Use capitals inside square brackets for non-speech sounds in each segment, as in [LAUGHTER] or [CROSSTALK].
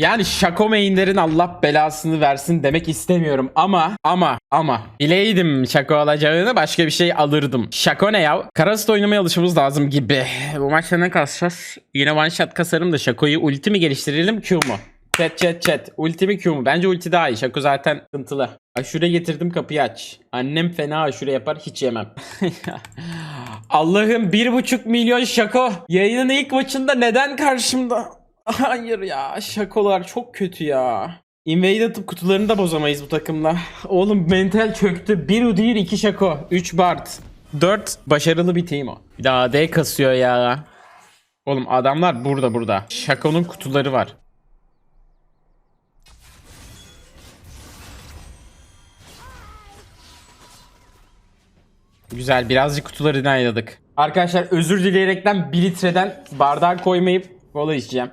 Yani Şako mainlerin Allah belasını versin demek istemiyorum ama ama ama bileydim Şako alacağını başka bir şey alırdım. Şako ne ya? Karasit oynamaya alışmamız lazım gibi. Bu maçta ne kasacağız? Yine one shot kasarım da Şako'yu ulti mi geliştirelim Q mu? Chat chat chat. Ulti mi Q mu? Bence ulti daha iyi. Şako zaten sıkıntılı. Aşure getirdim kapıyı aç. Annem fena aşure yapar hiç yemem. [LAUGHS] Allah'ım bir buçuk milyon şako. Yayının ilk maçında neden karşımda? [LAUGHS] Hayır ya şakolar çok kötü ya. Invade atıp kutularını da bozamayız bu takımla. [LAUGHS] Oğlum mental çöktü. Bir Udyr, iki şako. Üç Bart. Dört başarılı bir team o. Bir daha AD kasıyor ya. Oğlum adamlar burada burada. Şako'nun kutuları var. Güzel birazcık kutuları ayladık. Arkadaşlar özür dileyerekten 1 litreden bardağa koymayıp kola içeceğim.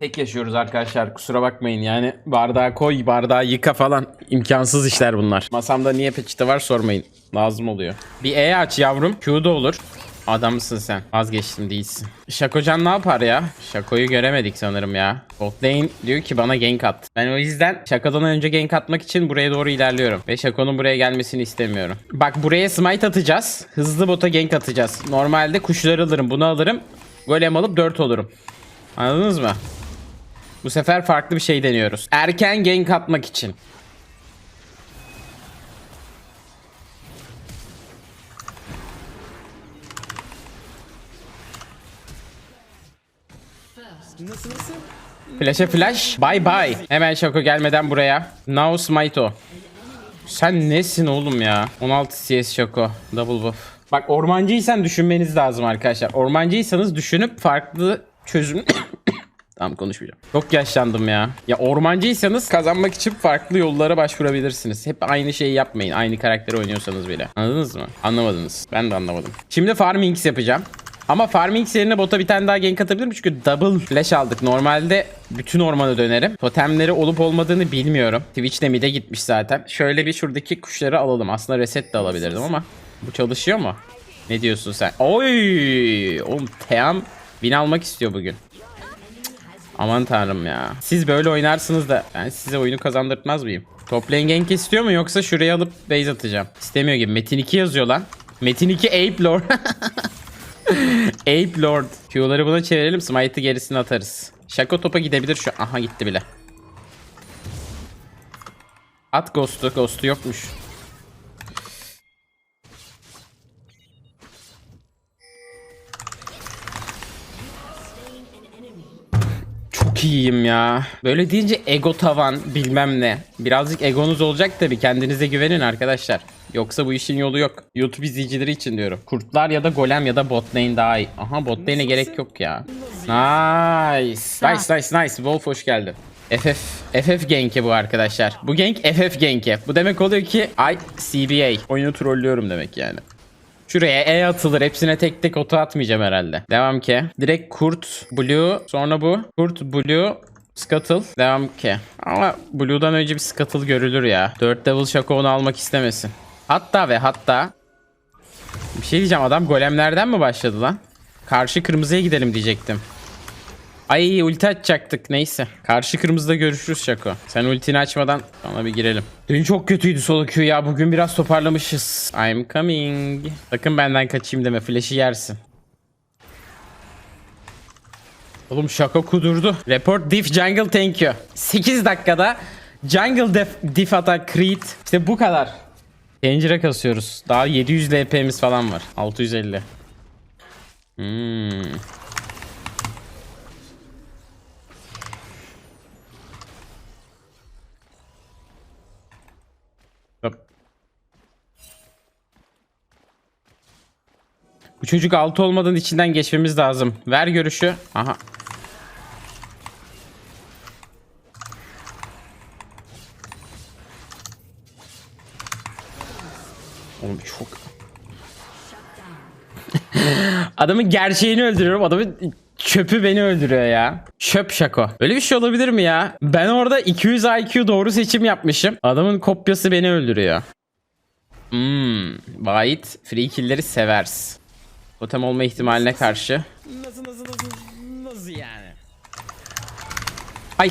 Tek yaşıyoruz arkadaşlar kusura bakmayın yani bardağa koy bardağı yıka falan imkansız işler bunlar. Masamda niye peçete var sormayın lazım oluyor. Bir E aç yavrum Q da olur. Adamsın sen. Vazgeçtim değilsin. Şakocan ne yapar ya? Şakoyu göremedik sanırım ya. Bot diyor ki bana gank at. Ben o yüzden Şako'dan önce gank atmak için buraya doğru ilerliyorum. Ve Şako'nun buraya gelmesini istemiyorum. Bak buraya smite atacağız. Hızlı bota gank atacağız. Normalde kuşları alırım bunu alırım. Golem alıp 4 olurum. Anladınız mı? Bu sefer farklı bir şey deniyoruz. Erken gank atmak için. Flash'e flash. Bye bye. Hemen Şako gelmeden buraya. Now Smite'o. Sen nesin oğlum ya? 16 CS Şako. Double buff. Bak ormancıysan düşünmeniz lazım arkadaşlar. Ormancıysanız düşünüp farklı çözüm... [COUGHS] Tamam konuşmayacağım. Çok yaşlandım ya. Ya ormancıysanız kazanmak için farklı yollara başvurabilirsiniz. Hep aynı şeyi yapmayın. Aynı karakteri oynuyorsanız bile. Anladınız mı? Anlamadınız. Ben de anlamadım. Şimdi farmings yapacağım. Ama farming yerine bota bir tane daha gank atabilirim çünkü double flash aldık. Normalde bütün ormanı dönerim. Totemleri olup olmadığını bilmiyorum. Twitch de mid'e gitmiş zaten. Şöyle bir şuradaki kuşları alalım. Aslında reset de alabilirdim ama bu çalışıyor mu? Ne diyorsun sen? Oy! Oğlum Team win almak istiyor bugün. Aman tanrım ya. Siz böyle oynarsınız da ben size oyunu kazandırtmaz mıyım? Top lane gank istiyor mu yoksa şuraya alıp base atacağım? İstemiyor gibi. Metin 2 yazıyor lan. Metin 2 Ape Lord. [LAUGHS] Ape Lord. Q'ları buna çevirelim. Smite'ı gerisine atarız. Şako topa gidebilir şu. Aha gitti bile. At Ghost'u. Ghost'u yokmuş. İyiyim ya. Böyle deyince ego tavan bilmem ne. Birazcık egonuz olacak tabii. Kendinize güvenin arkadaşlar. Yoksa bu işin yolu yok. YouTube izleyicileri için diyorum. Kurtlar ya da golem ya da bot lane daha iyi. Aha bot lane'e gerek yok ya. Nice. Nice nice nice. Wolf hoş geldin. FF FF Genk'e bu arkadaşlar. Bu Genk FF Genk'e. Bu demek oluyor ki I CBA. Oyunu trollüyorum demek yani. Şuraya E atılır. Hepsine tek tek oto atmayacağım herhalde. Devam ki. Direkt Kurt, Blue, sonra bu. Kurt, Blue, Scuttle. Devam ki. Ama Blue'dan önce bir Scuttle görülür ya. 4 Devil Shaco almak istemesin. Hatta ve hatta bir şey diyeceğim adam golemlerden mi başladı lan? Karşı kırmızıya gidelim diyecektim. Ay ulti açacaktık neyse. Karşı kırmızıda görüşürüz Şako. Sen ultini açmadan ona bir girelim. Dün çok kötüydü solo queue ya. Bugün biraz toparlamışız. I'm coming. Sakın benden kaçayım deme. Flash'ı yersin. Oğlum Şako kudurdu. Report diff jungle thank you. 8 dakikada jungle def, diff ata creed. İşte bu kadar. Pencere kasıyoruz. Daha 700 LP'miz falan var. 650. Hmm. Bu çocuk altı olmadan içinden geçmemiz lazım. Ver görüşü. Aha. Oğlum çok... [LAUGHS] Adamın gerçeğini öldürüyorum. Adamın çöpü beni öldürüyor ya. Çöp şako. Öyle bir şey olabilir mi ya? Ben orada 200 IQ doğru seçim yapmışım. Adamın kopyası beni öldürüyor. Hmm. White free kill'leri severs. Totem olma ihtimaline karşı. Nasıl nasıl nasıl yani. Ay.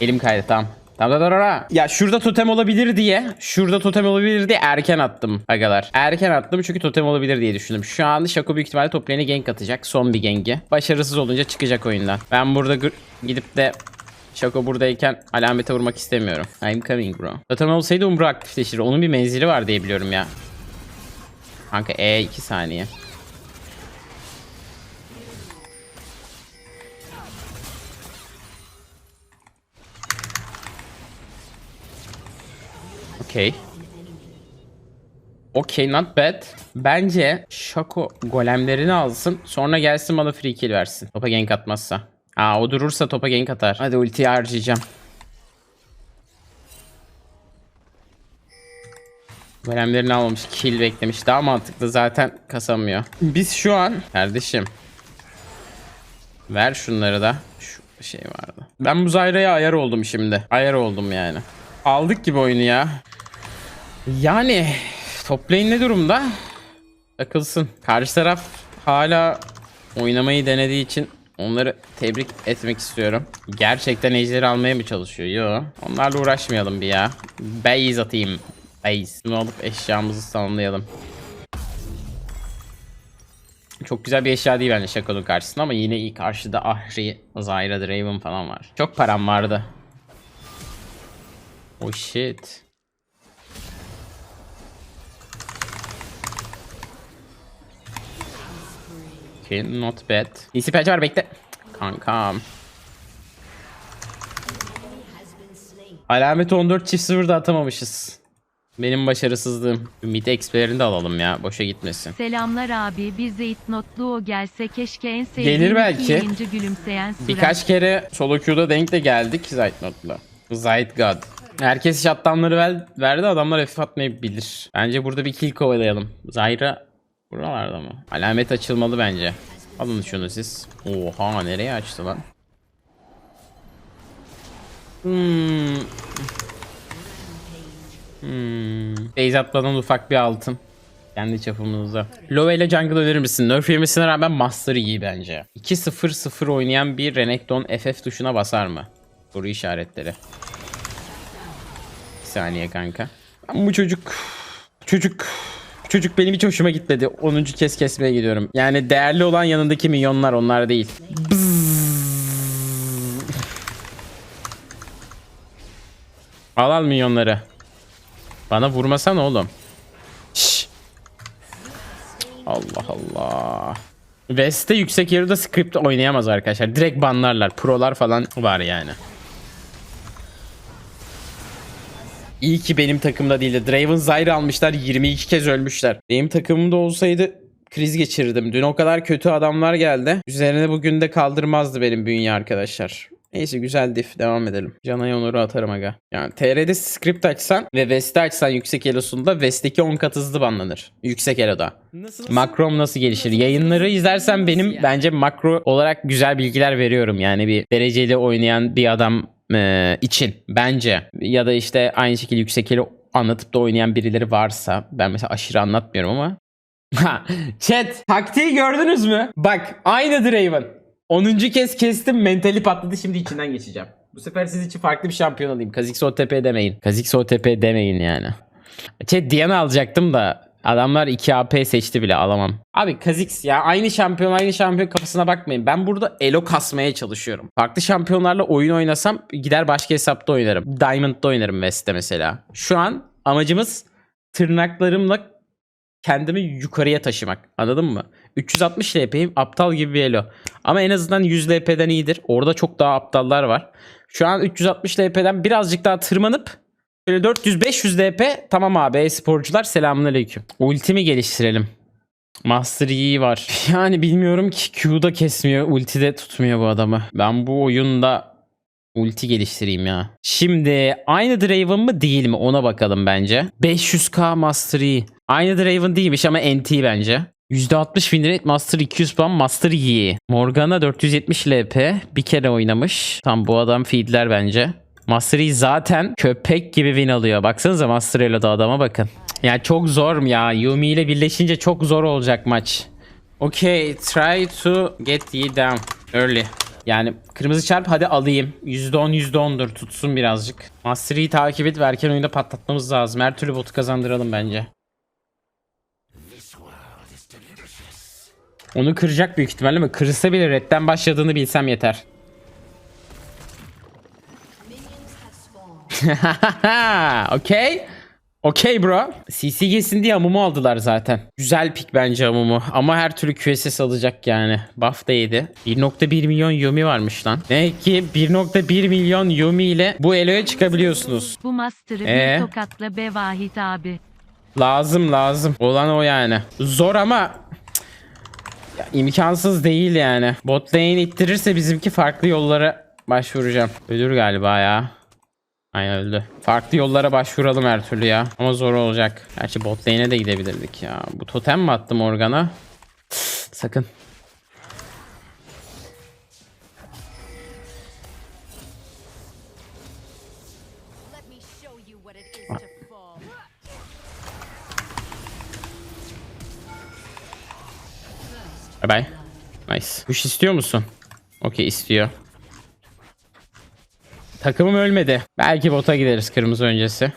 Elim kaydı tamam. Tamam tamam tamam. Ya şurada totem olabilir diye, şurada totem olabilir diye erken attım agalar. Erken attım çünkü totem olabilir diye düşündüm. Şu an Shaco büyük ihtimalle top lane'e gank atacak. Son bir gangi. Başarısız olunca çıkacak oyundan. Ben burada gidip de Shaco buradayken alamete vurmak istemiyorum. I'm coming bro. Totem olsaydı Umbra aktifleşir. Onun bir menzili var diye biliyorum ya. Kanka E 2 saniye. Okey. Okey not bad. Bence Shaco golemlerini alsın. Sonra gelsin bana free kill versin. Topa gank atmazsa. Aa o durursa topa gank atar. Hadi ultiyi harcayacağım. Golemlerini almamış. Kill beklemiş. Daha mantıklı zaten kasamıyor. Biz şu an... Kardeşim. Ver şunları da. Şu şey vardı. Ben bu Zyra'ya ayar oldum şimdi. Ayar oldum yani. Aldık gibi oyunu ya. Yani top lane ne durumda? Takılsın. Karşı taraf hala oynamayı denediği için onları tebrik etmek istiyorum. Gerçekten ejderi almaya mı çalışıyor? Yo. Onlarla uğraşmayalım bir ya. Base atayım. Base. Bunu alıp eşyamızı tamamlayalım. Çok güzel bir eşya değil bence Shaco'nun karşısında ama yine iyi karşıda Ahri, Zyra, Draven falan var. Çok param vardı. Oh shit. Okay, not bad. DC patch var bekle. Kankam. Alamet 14 çift sıfır da atamamışız. Benim başarısızlığım. Mid XP'lerini de alalım ya. Boşa gitmesin. Selamlar abi bir Zeyt notlu o gelse keşke en sevdiğim Gelir belki. gülümseyen süren. Birkaç kere solo queue'da denk de geldik Zaytnot'la. Zayt God. Herkes shutdownları ver, verdi adamlar FF atmayabilir. Bence burada bir kill kovalayalım. Zyra buralarda mı? Alamet açılmalı bence. Alın şunu siz. Oha nereye açtı lan? Hmm. Hmm. Base ufak bir altın. Kendi çapımızda. Love ile jungle önerir misin? Nerf yemesine rağmen Master iyi bence. 2-0-0 oynayan bir Renekton FF tuşuna basar mı? Soru işaretleri. Bir saniye kanka. Ben bu çocuk... Çocuk... Çocuk benim hiç hoşuma gitmedi. 10. kez kesmeye gidiyorum. Yani değerli olan yanındaki milyonlar onlar değil. Al al milyonları. Bana vurmasana oğlum. Allah Allah. West'te yüksek yarıda script oynayamaz arkadaşlar. Direkt banlarlar. Prolar falan var yani. İyi ki benim takımda değildi. Draven Zyra almışlar 22 kez ölmüşler. Benim takımımda olsaydı kriz geçirirdim. Dün o kadar kötü adamlar geldi. Üzerine bugün de kaldırmazdı benim bünye arkadaşlar. Neyse güzel diff devam edelim. Canay Onur'u atarım aga. Yani TR'de script açsan ve West'i açsan yüksek elosunda West'teki 10 kat hızlı banlanır. Yüksek eloda. Makrom nasıl gelişir? Yayınları izlersen benim bence makro olarak güzel bilgiler veriyorum. Yani bir dereceli oynayan bir adam e, için bence. Ya da işte aynı şekilde yüksek anlatıp da oynayan birileri varsa. Ben mesela aşırı anlatmıyorum ama. Ha, Chat taktiği gördünüz mü? Bak aynı Draven. 10. kez kestim mentali patladı şimdi içinden geçeceğim. Bu sefer siz için farklı bir şampiyon alayım. Kha'Zix OTP demeyin. Kha'Zix OTP demeyin yani. Chat Diana alacaktım da adamlar 2 AP seçti bile alamam. Abi Kha'Zix ya aynı şampiyon aynı şampiyon kafasına bakmayın. Ben burada elo kasmaya çalışıyorum. Farklı şampiyonlarla oyun oynasam gider başka hesapta oynarım. Diamond'da oynarım West'te mesela. Şu an amacımız tırnaklarımla kendimi yukarıya taşımak. Anladın mı? 360 LP'yim aptal gibi bir elo. Ama en azından 100 LP'den iyidir. Orada çok daha aptallar var. Şu an 360 LP'den birazcık daha tırmanıp böyle 400-500 LP tamam abi e-sporcular selamünaleyküm. Ultimi geliştirelim. Master Yi var. [LAUGHS] Yani bilmiyorum ki Q'da kesmiyor, ultide tutmuyor bu adamı. Ben bu oyunda ulti geliştireyim ya. Şimdi aynı Draven mı değil mi ona bakalım bence. 500k Master Yi. Aynı Draven değilmiş ama NT bence. %60 win rate Master 200 puan Master Yi. Morgana 470 LP bir kere oynamış. Tam bu adam feedler bence. Master Yi zaten köpek gibi win alıyor. Baksanıza Master Elo'da adama bakın. Ya çok zor ya. Yumi ile birleşince çok zor olacak maç. Okay, try to get Yi down early. Yani kırmızı çarp hadi alayım. %10 %10'dur tutsun birazcık. Mastery'i takip et ve erken oyunda patlatmamız lazım. Her türlü botu kazandıralım bence. Onu kıracak büyük ihtimalle ama kırsa bile redden başladığını bilsem yeter. [LAUGHS] Okey. Okey bro. CC gelsin diye Amumu aldılar zaten. Güzel pick bence Amumu. Ama her türlü QSS alacak yani. Buff da yedi. 1.1 milyon Yumi varmış lan. Demek ki 1.1 milyon Yumi ile bu Elo'ya çıkabiliyorsunuz. Bu master'ı Ee? bir tokatla be Vahit abi. Lazım lazım. Olan o yani. Zor ama ya, imkansız değil yani. Bot lane ittirirse bizimki farklı yollara başvuracağım. Ölür galiba ya. Aynen öldü. Farklı yollara başvuralım her türlü ya. Ama zor olacak. Gerçi bot lane'e de gidebilirdik ya. Bu totem mi attım Morgan'a? Sakın. Bye bye. Nice. Kuş istiyor musun? Okey istiyor. Takımım ölmedi. Belki bota gideriz kırmızı öncesi.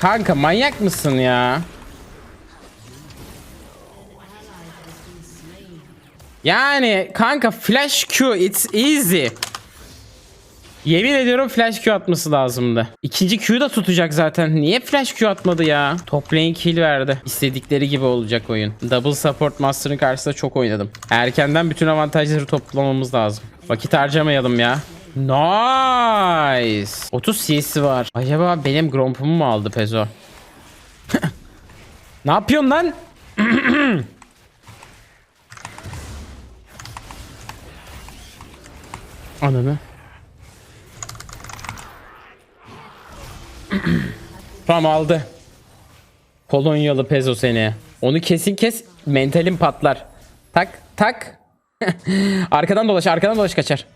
Kanka manyak mısın ya? Yani kanka flash Q it's easy. Yemin ediyorum flash Q atması lazımdı. İkinci Q da tutacak zaten. Niye flash Q atmadı ya? Top lane kill verdi. İstedikleri gibi olacak oyun. Double support master'ın karşısında çok oynadım. Erkenden bütün avantajları toplamamız lazım. Vakit harcamayalım ya. Nice. 30 CS'i var. Acaba benim Gromp'umu mu aldı Pezo? [LAUGHS] ne yapıyorsun lan? [CLEARS THROAT] Ananı. [CLEARS THROAT] Tamam aldı. Polonyalı pezo seni. Onu kesin kes mentalin patlar. Tak tak. [LAUGHS] arkadan dolaş arkadan dolaş kaçar.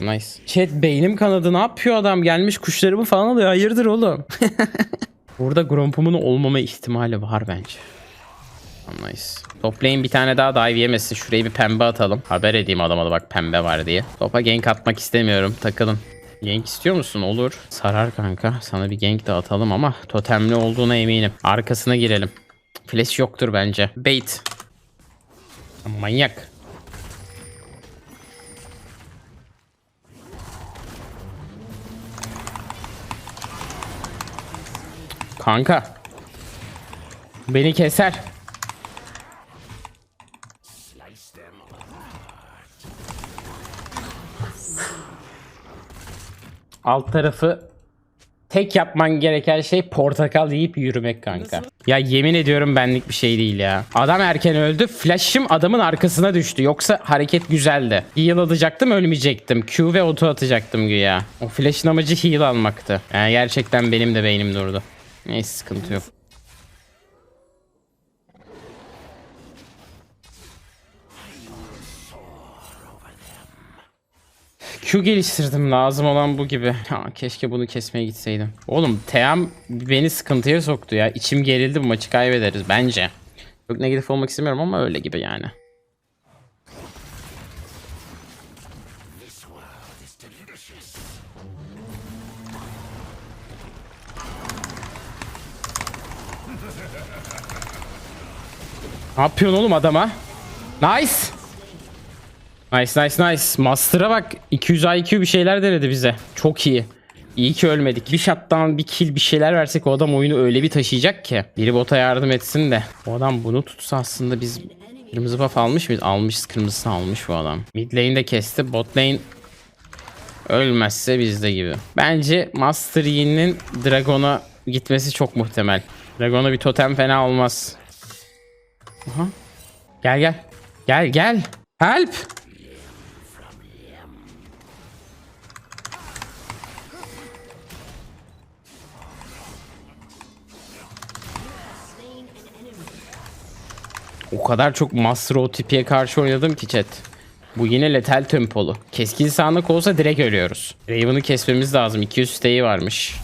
Nice. Chat beynim kanadı ne yapıyor adam gelmiş kuşlarımı falan alıyor hayırdır oğlum. [LAUGHS] Burada Gromp'umun olmama ihtimali var bence. Nice. Toplayın bir tane daha dive yemesin. Şuraya bir pembe atalım. Haber edeyim adama da bak pembe var diye. Topa gank atmak istemiyorum. Takılın. Gank istiyor musun? Olur. Sarar kanka. Sana bir gank de atalım ama totemli olduğuna eminim. Arkasına girelim. Flash yoktur bence. Bait. Manyak. Kanka. Beni keser. Alt tarafı tek yapman gereken şey portakal yiyip yürümek kanka. Ya yemin ediyorum benlik bir şey değil ya. Adam erken öldü. Flash'ım adamın arkasına düştü. Yoksa hareket güzeldi. Heal alacaktım ölmeyecektim. Q ve auto atacaktım güya. O flash'ın amacı heal almaktı. Yani gerçekten benim de beynim durdu. Neyse sıkıntı yok. Q geliştirdim lazım olan bu gibi. Ha, keşke bunu kesmeye gitseydim. Oğlum Team beni sıkıntıya soktu ya. İçim gerildi bu maçı kaybederiz bence. Çok negatif olmak istemiyorum ama öyle gibi yani. Ne yapıyorsun oğlum adama? Nice. Nice nice nice. Master'a bak 200 IQ bir şeyler denedi bize. Çok iyi. İyi ki ölmedik. Bir shotdown, bir kill, bir şeyler versek o adam oyunu öyle bir taşıyacak ki. Biri bota yardım etsin de. O adam bunu tutsa aslında biz kırmızı buff almış mıyız? Almışız kırmızısını almış bu adam. Mid lane de kesti. Bot lane ölmezse bizde gibi. Bence Master Yi'nin Dragon'a gitmesi çok muhtemel. Dragon'a bir totem fena olmaz. Aha. Gel gel. Gel gel. Help. O kadar çok Master OTP'ye karşı oynadım ki chat. Bu yine letal tempolu. Keskin sağanak olsa direkt ölüyoruz. Raven'ı kesmemiz lazım. 200 stay'i varmış.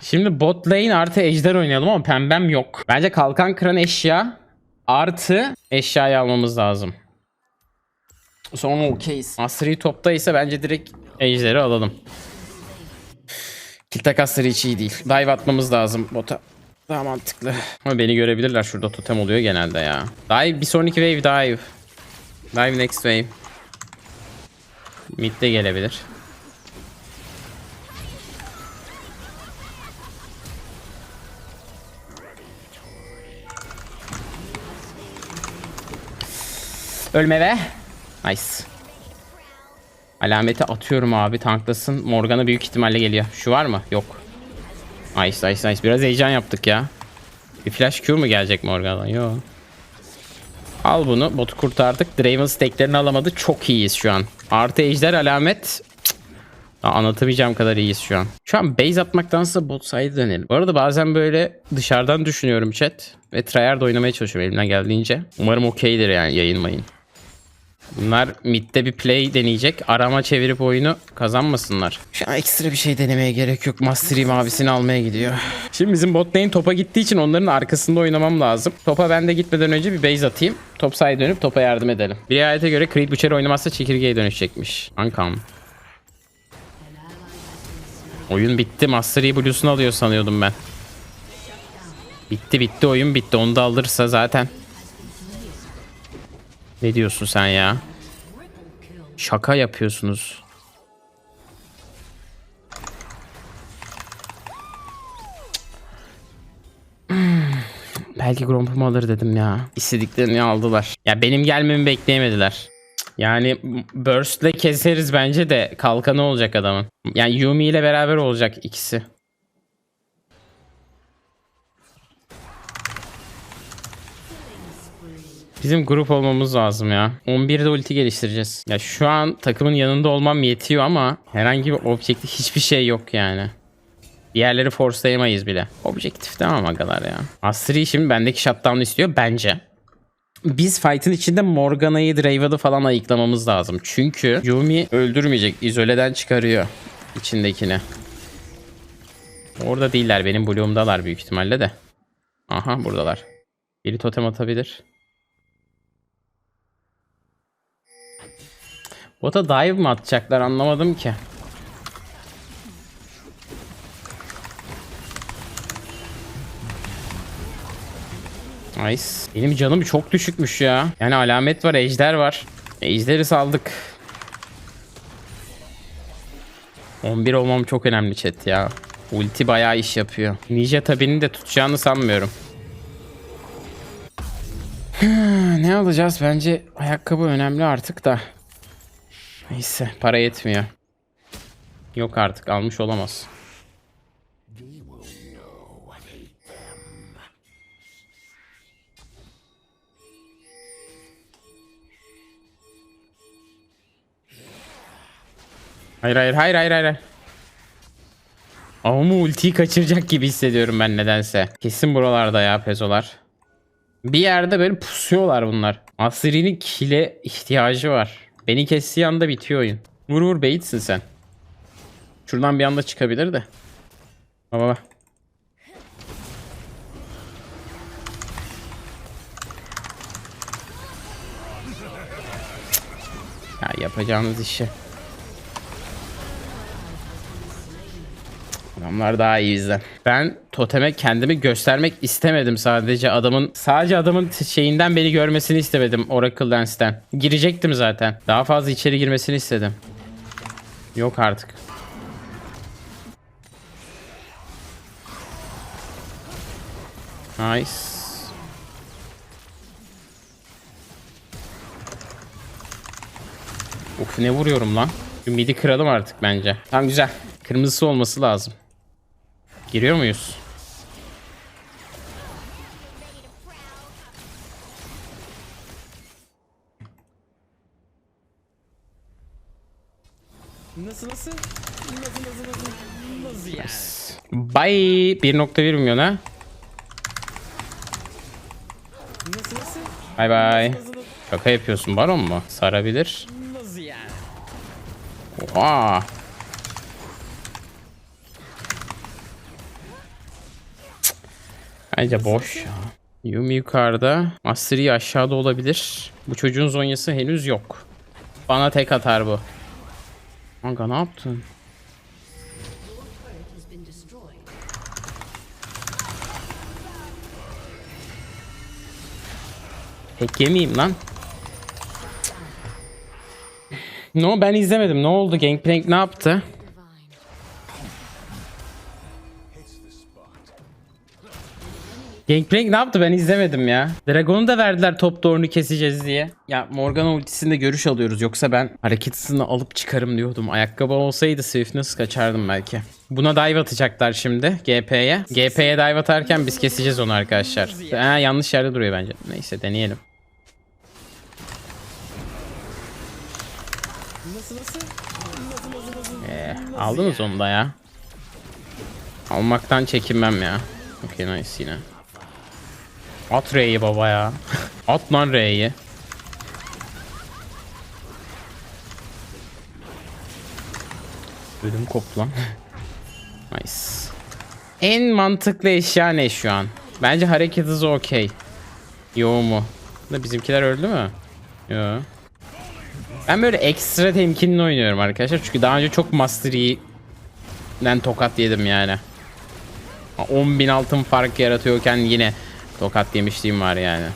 Şimdi bot lane artı ejder oynayalım ama pembem yok. Bence kalkan kıran eşya Artı eşyayı almamız lazım. Sonra okeyiz. Mastery topta bence direkt ejderi alalım. Kill takasları hiç iyi değil. Dive atmamız lazım bota. Daha mantıklı. Ama beni görebilirler. Şurada totem oluyor genelde ya. Dive bir sonraki wave dive. Dive next wave. Mid de gelebilir. Ölme be. Nice. Alameti atıyorum abi tanklasın. Morgana büyük ihtimalle geliyor. Şu var mı? Yok. Nice nice nice. Biraz heyecan yaptık ya. Bir flash Q mu gelecek Morgana'dan? Yok. Al bunu. Botu kurtardık. Draven stacklerini alamadı. Çok iyiyiz şu an. Artı ejder alamet. Daha anlatamayacağım kadar iyiyiz şu an. Şu an base atmaktansa bot side dönelim. Bu arada bazen böyle dışarıdan düşünüyorum chat. Ve tryhard oynamaya çalışıyorum elimden geldiğince. Umarım okeydir yani yayınmayın. Bunlar midde bir play deneyecek. Arama çevirip oyunu kazanmasınlar. Şu an ekstra bir şey denemeye gerek yok. Mastery mavisini almaya gidiyor. Şimdi bizim bot lane topa gittiği için onların arkasında oynamam lazım. Topa ben de gitmeden önce bir base atayım. Top side dönüp topa yardım edelim. Bir ayete göre Creed Butcher oynamazsa çekirgeye dönüşecekmiş. Ankam. Oyun bitti. Mastery Blues'unu alıyor sanıyordum ben. Bitti bitti oyun bitti. Onu da alırsa zaten. Ne diyorsun sen ya? Şaka yapıyorsunuz. Belki Gromp'umu alır dedim ya. İstediklerini aldılar. Ya benim gelmemi bekleyemediler. Yani Burst'le keseriz bence de kalkanı olacak adamın. Yani Yumi ile beraber olacak ikisi. Bizim grup olmamız lazım ya. 11'de ulti geliştireceğiz. Ya şu an takımın yanında olmam yetiyor ama herhangi bir objektif hiçbir şey yok yani. Diğerleri force'layamayız bile. Objektif tamam agalar ya. Asri şimdi bendeki shutdown istiyor bence. Biz fight'ın içinde Morgana'yı, Draven'ı falan ayıklamamız lazım. Çünkü Yumi öldürmeyecek. izoleden çıkarıyor içindekini. Orada değiller. Benim bloğumdalar büyük ihtimalle de. Aha buradalar. Biri totem atabilir. Bota dive mi atacaklar anlamadım ki. Nice. Benim canım çok düşükmüş ya. Yani alamet var, ejder var. Ejderi saldık. 11 olmam çok önemli chat ya. Ulti bayağı iş yapıyor. Ninja tabini de tutacağını sanmıyorum. [SIGHS] ne alacağız? Bence ayakkabı önemli artık da. Neyse para yetmiyor. Yok artık almış olamaz. Hayır hayır hayır hayır hayır. Ama ultiyi kaçıracak gibi hissediyorum ben nedense. Kesin buralarda ya pezolar. Bir yerde böyle pusuyorlar bunlar. Asri'nin kile ihtiyacı var. Beni kestiği anda bitiyor oyun. Vur vur beyitsin sen. Şuradan bir anda çıkabilir de. Baba baba. Ya yapacağınız işi. Adamlar daha iyi bizden. Ben toteme kendimi göstermek istemedim sadece adamın sadece adamın şeyinden beni görmesini istemedim Oracle Dance'den. Girecektim zaten. Daha fazla içeri girmesini istedim. Yok artık. Nice. Uf ne vuruyorum lan. Midi kıralım artık bence. Tamam güzel. Kırmızısı olması lazım. Giriyor muyuz? Nasıl nasıl? Nasıl nasıl nasıl? Nasıl yani? Bye. 1.1 milyon ha. Nasıl nasıl? Bye bye. Nasıl nasıl? Şaka yapıyorsun baron mu? Sarabilir. Nasıl yani? Oha. Bence boş ya. Yumi yukarıda. Master Yi aşağıda olabilir. Bu çocuğun zonyası henüz yok. Bana tek atar bu. Kanka ne yaptın? Tek yemeyeyim lan. No ben izlemedim. Ne oldu? Gangplank ne yaptı? Gangplank ne yaptı ben izlemedim ya. Dragon'u da verdiler top doğrunu keseceğiz diye. Ya Morgana ultisinde görüş alıyoruz. Yoksa ben hareket hızını alıp çıkarım diyordum. Ayakkabı olsaydı Swiftness kaçardım belki. Buna dive atacaklar şimdi GP'ye. GP'ye dive atarken biz keseceğiz onu arkadaşlar. Ha, yanlış yerde duruyor bence. Neyse deneyelim. Nasıl nasıl? Nasıl nasıl nasıl? Ee, aldınız onu da ya. Almaktan çekinmem ya. Okey nice yine. At R'yi baba ya. At lan R'yi. Ödüm koptu lan. [LAUGHS] nice. En mantıklı eşya ne şu an? Bence hareket hızı okey. Yo mu? Da bizimkiler öldü mü? Yo. Ben böyle ekstra temkinli oynuyorum arkadaşlar. Çünkü daha önce çok Master tokat yedim yani. 10.000 altın fark yaratıyorken yine tokat yemişliğim var yani.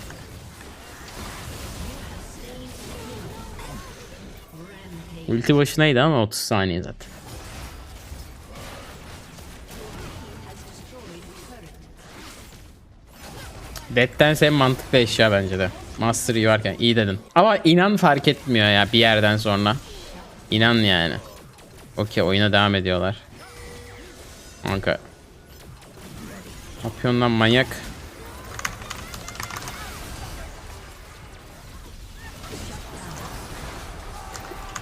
Ulti başınaydı ama 30 saniye zaten. Dead'den en mantıklı eşya bence de. Master Yi varken iyi dedin. Ama inan fark etmiyor ya bir yerden sonra. İnan yani. Okey oyuna devam ediyorlar. Kanka. Lan manyak?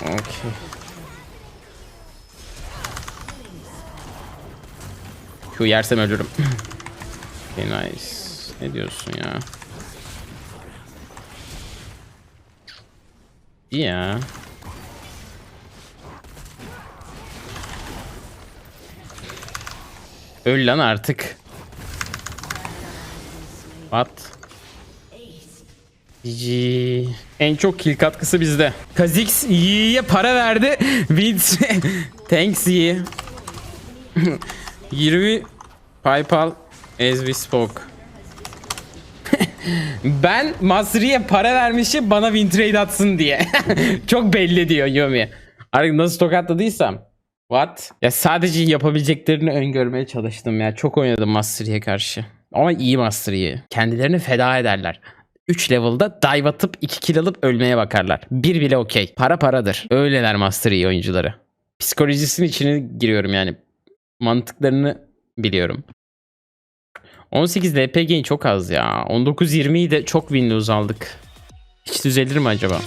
Okey. Şu yersem ölürüm. [CLEARS THROAT] okay, nice. Ne diyorsun ya? İyi ya. Öl lan artık. What? GG. En çok kill katkısı bizde. Kha'Zix Yi'ye para verdi. [LAUGHS] Vince. [LAUGHS] Thanks Yi. [LAUGHS] 20 PayPal as we spoke. ben Masri'ye para vermişim bana win trade atsın diye. Çok belli diyor Yumi. Artık nasıl tokatladıysam. What? Ya sadece yapabileceklerini öngörmeye çalıştım ya. Çok oynadım Masri'ye karşı. Ama iyi Masri'yi. Kendilerini feda ederler. 3 level'da dive atıp 2 kill alıp ölmeye bakarlar. Bir bile okey. Para paradır. Öyleler Master Yi oyuncuları. Psikolojisinin içine giriyorum yani. Mantıklarını biliyorum. 18 DP gain çok az ya. 19-20'yi de çok Windows aldık. Hiç düzelir mi acaba?